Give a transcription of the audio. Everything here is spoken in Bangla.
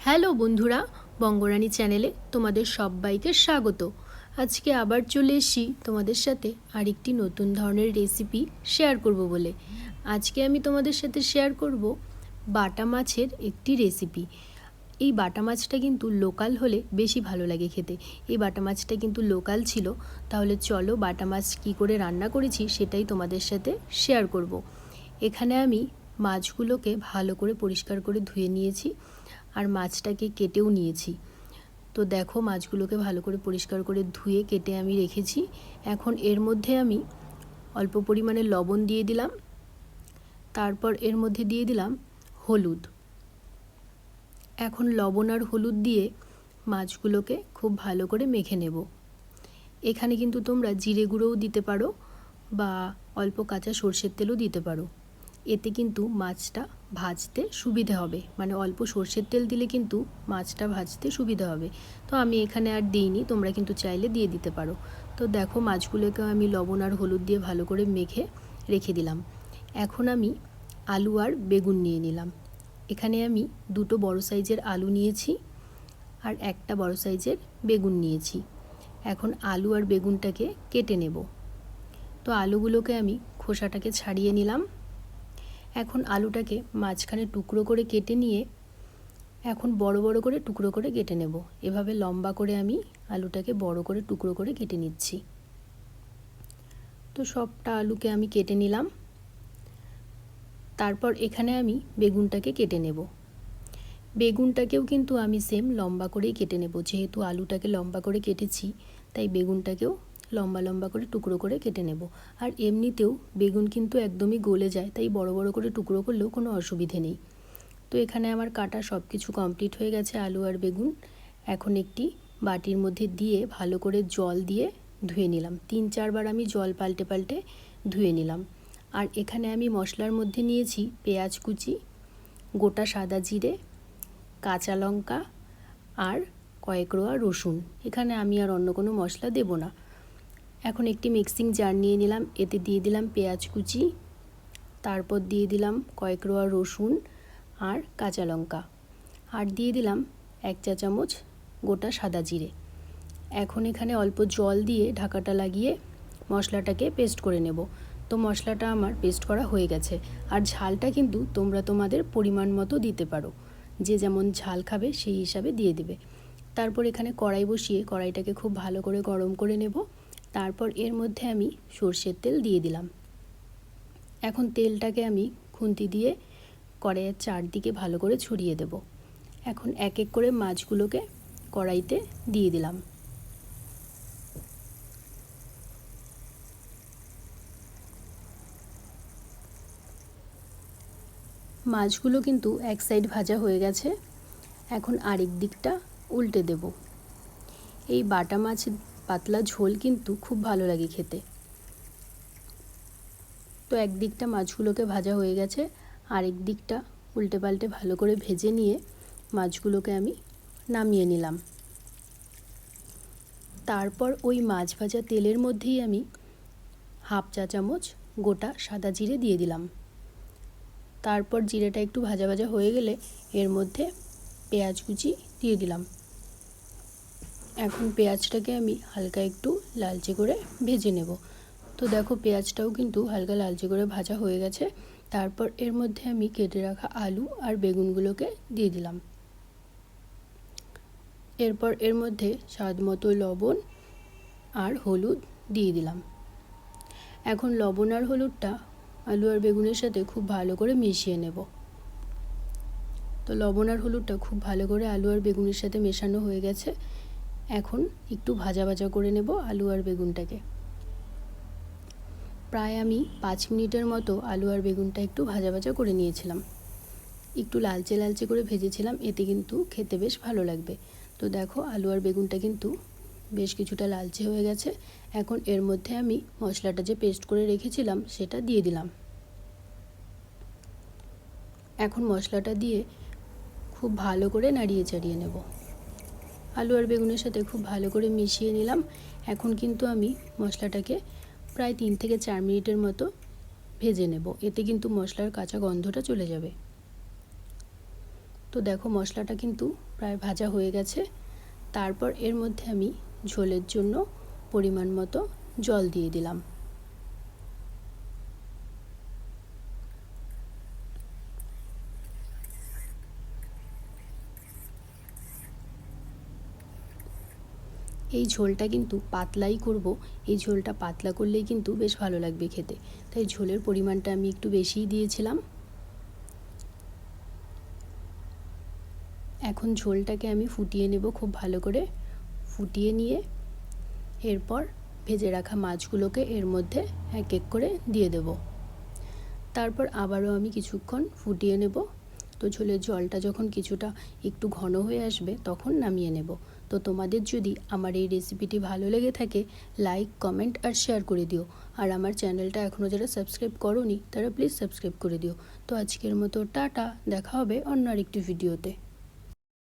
হ্যালো বন্ধুরা, বঙ্গরানী চ্যানেলে তোমাদের সবাইকে স্বাগত। আজকে আবার চলে এসেছি তোমাদের সাথে আরেকটি নতুন ধরনের রেসিপি শেয়ার করব বলে। আজকে আমি তোমাদের সাথে শেয়ার করব বাটা মাছের একটি রেসিপি এই বাটা মাছটা কিন্তু লোকাল হলে বেশি ভালো লাগে খেতে। এই বাটা মাছটা কিন্তু লোকাল ছিল, তাহলে চলো বাটা মাছ কী করে রান্না করেছি সেটাই তোমাদের সাথে শেয়ার করব। এখানে আমি মাছগুলোকে ভালো করে পরিষ্কার করে ধুয়ে নিয়েছি। আর মাছটাকে কেটেও নিয়েছি। তো দেখো মাছগুলোকে ভালো করে পরিষ্কার করে ধুয়ে কেটে আমি রেখেছি। এখন এর মধ্যে আমি অল্প পরিমাণে লবণ দিয়ে দিলাম। তারপর এর মধ্যে দিয়ে দিলাম হলুদ। এখন লবণ আর হলুদ দিয়ে মাছগুলোকে খুব ভালো করে মেখে নেব। এখানে কিন্তু তোমরা জিরে গুঁড়োও দিতে পারো বা অল্প কাঁচা সর্ষের তেলও দিতে পারো। এতে কিন্তু মাছটা ভাজতে সুবিধে হবে। মানে অল্প সর্ষের তেল দিলে কিন্তু মাছটা ভাজতে সুবিধে হবে। তো আমি এখানে আর দিইনি, তোমরা কিন্তু চাইলে দিয়ে দিতে পারো। তো দেখো মাছগুলোকে আমি লবণ আর হলুদ দিয়ে ভালো করে মেখে রেখে দিলাম। এখন আমি আলু আর বেগুন নিয়ে নিলাম। এখানে আমি দুটো বড় সাইজের আলু নিয়েছি আর একটা বড় সাইজের বেগুন নিয়েছি। এখন আলু আর বেগুনটাকে কেটে নেব। তো আলুগুলোকে আমি খোসাটাকে ছাড়িয়ে নিলাম। এখন আলুটাকে মাঝখানে টুকরো করে কেটে নিয়ে এখন বড় বড় করে টুকরো করে কেটে নেব। এভাবে লম্বা করে আমি আলুটাকে বড় করে টুকরো করে কেটে নিচ্ছি। তো সবটা আলুকে আমি কেটে নিলাম। তারপর এখানে আমি বেগুনটাকে কেটে নেব। বেগুনটাকেও কিন্তু আমি সেম লম্বা করেই কেটে নেব। যেহেতু আলুটাকে লম্বা করে কেটেছি, তাই বেগুনটাকেও লম্বা লম্বা করে টুকরো করে কেটে নেব। আর এমনিতেও বেগুন কিন্তু একদমই গলে যায়, তাই বড় বড় করে টুকরো করলেও কোনো অসুবিধে নেই। তো এখানে আমার কাটা সব কিছু কমপ্লিট হয়ে গেছে আলু আর বেগুন। এখন একটি বাটির মধ্যে দিয়ে ভালো করে জল দিয়ে ধুয়ে নিলাম। তিন চারবার আমি জল পাল্টে পাল্টে ধুয়ে নিলাম। আর এখানে আমি মশলার মধ্যে নিয়েছি পেঁয়াজ কুচি, গোটা সাদা জিরে, কাঁচা লঙ্কা আর কয়েক রোয়া রসুন। এখানে আমি আর অন্য কোনো মশলা দেব না। এখন একটি মিক্সিং জার নিয়ে নিলাম, এতে দিয়ে দিলাম পেঁয়াজ কুচি, তারপর দিয়ে দিলাম কয়েক রোয়া রসুন আর কাঁচা লঙ্কা, আর দিয়ে দিলাম এক চা চামচ গোটা সাদা জিরে। এখন এখানে অল্প জল দিয়ে ঢাকাটা লাগিয়ে মশলাটাকে পেস্ট করে নেব। তো মশলাটা আমার পেস্ট করা হয়ে গেছে। আর ঝালটা কিন্তু তোমরা তোমাদের পরিমাণ মতো দিতে পারো। যে যেমন ঝাল খাবে সেই হিসাবে দিয়ে দিবে। তারপর এখানে কড়াই বসিয়ে কড়াইটাকে খুব ভালো করে গরম করে নেব। তারপর এর মধ্যে আমি সর্ষের তেল দিয়ে দিলাম। এখন তেলটাকে আমি খুন্তি দিয়ে কড়াইয়ের চারদিকে ভালো করে ছড়িয়ে দেব। এখন এক এক করে মাছগুলোকে কড়াইতে দিয়ে দিলাম। মাছগুলো কিন্তু এক সাইড ভাজা হয়ে গেছে। এখন আরেক দিকটা উল্টে দেব। এই বাটা মাছ পাতলা ঝোল কিন্তু খুব ভালো লাগে খেতে। তো একদিকটা মাছগুলোকে ভাজা হয়ে গেছে, আরেক দিকটা উল্টে পাল্টে ভালো করে ভেজে নিয়ে মাছগুলোকে আমি নামিয়ে নিলাম। তারপর ওই মাছ ভাজা তেলের মধ্যেই আমি হাফ চা চামচ গোটা সাদা জিরে দিয়ে দিলাম। তারপর জিরেটা একটু ভাজা ভাজা হয়ে গেলে এর মধ্যে পেঁয়াজ কুচি দিয়ে দিলাম। এখন পেঁয়াজটাকে আমি হালকা একটু লালচে করে ভেজে নেব। তো দেখো পেঁয়াজটাও কিন্তু হালকা লালচে করে ভাজা হয়ে গেছে। তারপর এর মধ্যে আমি কেটে রাখা আলু আর বেগুনগুলোকে দিয়ে দিলাম। এরপর এর মধ্যে স্বাদ মতো লবণ আর হলুদ দিয়ে দিলাম। এখন লবণ আর হলুদটা আলু আর বেগুনের সাথে খুব ভালো করে মিশিয়ে নেব। তো লবণ আর হলুদটা খুব ভালো করে আলু আর বেগুনের সাথে মেশানো হয়ে গেছে। এখন একটু ভাজা ভাজা করে নেব আলু আর বেগুনটাকে। প্রায় আমি পাঁচ মিনিটের মতো আলু আর বেগুনটা একটু ভাজা ভাজা করে নিয়েছিলাম। একটু লালচে লালচে করে ভেজেছিলাম, এতে কিন্তু খেতে বেশ ভালো লাগবে। তো দেখো, আলু আর বেগুনটা কিন্তু বেশ কিছুটা লালচে হয়ে গেছে। এখন এর মধ্যে আমি মশলাটা যে পেস্ট করে রেখেছিলাম, সেটা দিয়ে দিলাম। এখন মশলাটা দিয়ে খুব ভালো করে নাড়িয়ে চাড়িয়ে নেব। আলু আর বেগুনের সাথে খুব ভালো করে মিশিয়ে নিলাম। এখন কিন্তু আমি মশলাটাকে প্রায় তিন থেকে চার মিনিটের মতো ভেজে নেব। এতে কিন্তু মশলার কাঁচা গন্ধটা চলে যাবে। তো দেখো মশলাটা কিন্তু প্রায় ভাজা হয়ে গেছে। তারপর এর মধ্যে আমি ঝোলের জন্য পরিমাণ মতো জল দিয়ে দিলাম। এই ঝোলটা কিন্তু পাতলাই করব। এই ঝোলটা পাতলা করলেই কিন্তু বেশ ভালো লাগবে খেতে। তাই ঝোলের পরিমাণটা আমি একটু বেশিই দিয়েছিলাম। এখন ঝোলটাকে আমি ফুটিয়ে নেব খুব ভালো করে। ফুটিয়ে নিয়ে এরপর ভেজে রাখা মাছগুলোকে এর মধ্যে এক এক করে দিয়ে দেব। তারপর আবারও আমি কিছুক্ষণ ফুটিয়ে নেব। তো ঝোলের জলটা যখন কিছুটা একটু ঘন হয়ে আসবে তখন নামিয়ে নেব। তো তোমাদের যদি আমার এই রেসিপিটি ভালো লেগে থাকে লাইক কমেন্ট আর শেয়ার করে দিও। আর আমার চ্যানেলটা এখনও যারা সাবস্ক্রাইব করনি, তারা প্লিজ সাবস্ক্রাইব করে দিও। তো আজকের মতো টাটা, দেখা হবে অন্য আরেকটি ভিডিওতে